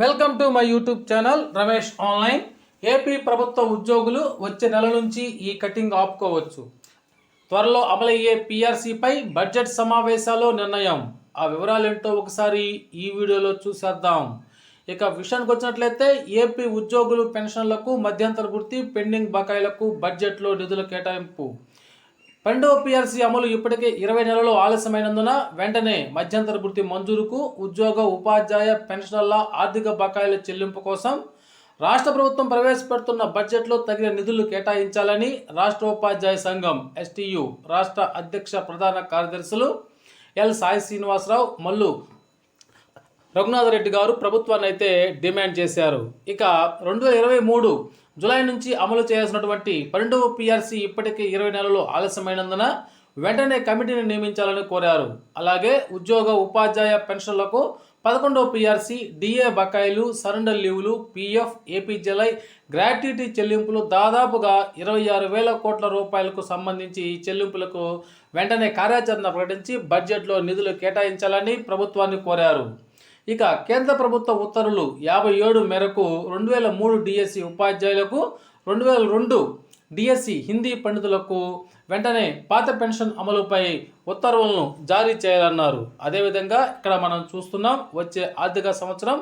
Welcome to my YouTube channel Ramesh online. AP ప్రభుత్వ ఉద్యోగులు వచ్చే నెల నుంచి ఈ కటింగ్ ఆపుకోవచ్చు. త్వరలో అమలయ్యే పీఆర్సీపై బడ్జెట్ సమావేశాల్లో నిర్ణయం. ఆ వివరాలు ఏంటో ఒకసారి ఈ వీడియోలో చూసేద్దాం. ఇక విషయానికి వచ్చినట్లయితే ఏపీ ఉద్యోగులు పెన్షన్లకు మధ్యంతర గుర్తి పెండింగ్ బకాయిలకు బడ్జెట్లో నిధుల కేటాయింపు. రెండవ పిఆర్సీ అమలు ఇప్పటికే ఇరవై నెలలు ఆలస్యమైనందున వెంటనే మధ్యంతర వృత్తి మంజూరుకు ఉద్యోగ ఉపాధ్యాయ పెన్షనర్ల ఆర్థిక బకాయిల చెల్లింపు కోసం రాష్ట్ర ప్రభుత్వం ప్రవేశపెడుతున్న బడ్జెట్లో తగిన నిధులు కేటాయించాలని రాష్ట్ర ఉపాధ్యాయ సంఘం ఎస్టీయు రాష్ట్ర అధ్యక్ష ప్రధాన కార్యదర్శులు ఎల్ సాయి శ్రీనివాసరావు మల్లు రఘునాథరెడ్డి గారు ప్రభుత్వాన్ని అయితే డిమాండ్ చేశారు. ఇక రెండు వేల ఇరవై మూడు జులై నుంచి అమలు చేయాల్సినటువంటి పన్నెండవ పిఆర్సీ ఇప్పటికే ఇరవై నెలలు ఆలస్యమైనందున వెంటనే కమిటీని నియమించాలని కోరారు. అలాగే ఉద్యోగ ఉపాధ్యాయ పెన్షన్లకు పదకొండవ పిఆర్సీ డిఏ బకాయిలు సరెండర్ లీవులు పీఎఫ్ ఏపీజెలై గ్రాట్యుటీ చెల్లింపులు దాదాపుగా ఇరవై ఆరు వేల కోట్ల రూపాయలకు సంబంధించి ఈ చెల్లింపులకు వెంటనే కార్యాచరణ ప్రకటించి బడ్జెట్లో నిధులు కేటాయించాలని ప్రభుత్వాన్ని కోరారు. ఇక కేంద్ర ప్రభుత్వ ఉత్తర్వులు యాభై ఏడు మేరకు రెండు వేల మూడు డిఎస్సి ఉపాధ్యాయులకు రెండు వేల రెండు డిఎస్సి హిందీ పండితులకు వెంటనే పాత పెన్షన్ అమలుపై ఉత్తర్వులను జారీ చేయాలన్నారు. అదేవిధంగా ఇక్కడ మనం చూస్తున్నాం వచ్చే ఆర్థిక సంవత్సరం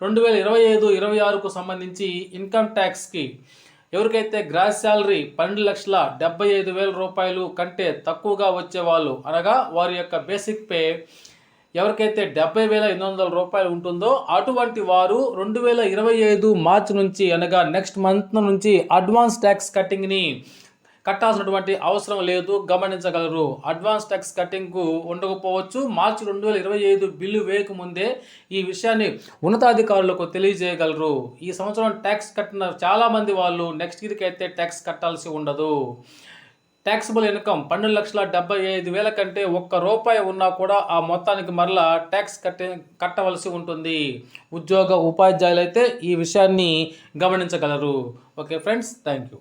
రెండు వేల ఇరవై ఐదు ఇరవై ఆరుకు సంబంధించి ఇన్కమ్ ట్యాక్స్కి ఎవరికైతే గ్రాస్ శాలరీ పన్నెండు లక్షల డెబ్బై ఐదు వేల రూపాయలు కంటే తక్కువగా వచ్చేవాళ్ళు అనగా వారి యొక్క బేసిక్ పే ఎవరికైతే డెబ్బై వేల ఎనిమిది వందల రూపాయలు ఉంటుందో అటువంటి వారు రెండు వేల ఇరవై ఐదు మార్చ్ నుంచి అనగా నెక్స్ట్ మంత్ నుంచి అడ్వాన్స్ ట్యాక్స్ కట్టింగ్ని కట్టాల్సినటువంటి అవసరం లేదు గమనించగలరు. అడ్వాన్స్ ట్యాక్స్ కట్టింగ్కు ఉండకపోవచ్చు. మార్చి రెండు వేల ఇరవై ఐదు బిల్లు వేయకముందే ఈ విషయాన్ని ఉన్నతాధికారులకు తెలియజేయగలరు. ఈ సంవత్సరం ట్యాక్స్ కట్టిన చాలామంది వాళ్ళు నెక్స్ట్ ఇయర్కి అయితే ట్యాక్స్ కట్టాల్సి ఉండదు. ట్యాక్సిబుల్ ఇన్కమ్ పన్నెండు లక్షల డెబ్బై ఐదు వేల కంటే ఒక్క రూపాయి ఉన్నా కూడా ఆ మొత్తానికి మరలా ట్యాక్స్ కట్టే కట్టవలసి ఉంటుంది. ఉద్యోగ ఉపాధ్యాయులు అయితే ఈ విషయాన్ని గమనించగలరు. Okay friends thank you